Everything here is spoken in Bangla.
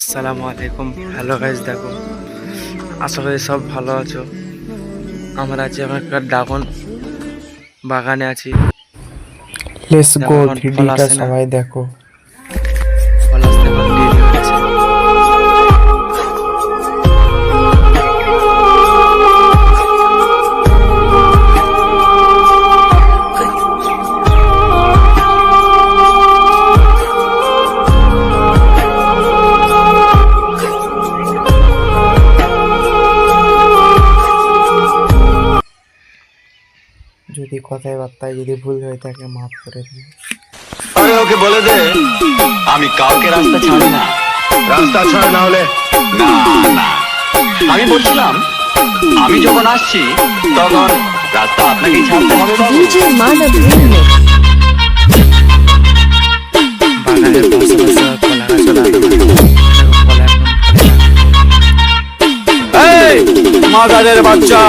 আসসালামু আলাইকুম। হ্যালো গাইজ দেখো। আশা করি সব ভালো আছো। আমরা আছি আমার একটা ড্রাগন বাগানে আছি। লেটস গো ভিডিওটা সবাই দেখো। যদি কথায় বার্তায় যদি ভুল হয়ে থাকে মাফ করে দিন। আরে ওকে বলে দে আমি কাউকে রাস্তা ছাড়ি না। রাস্তা ছাড় না হলে না না। আমি বলছিলাম আমি যখন আসছি তখন রাস্তা আপনাকেই ছাড়তে হবে বাবু। DJ Manav Remix. বাগানের পাশাপাশি কলা গাছ লাগানো মাদারের বাচ্চা।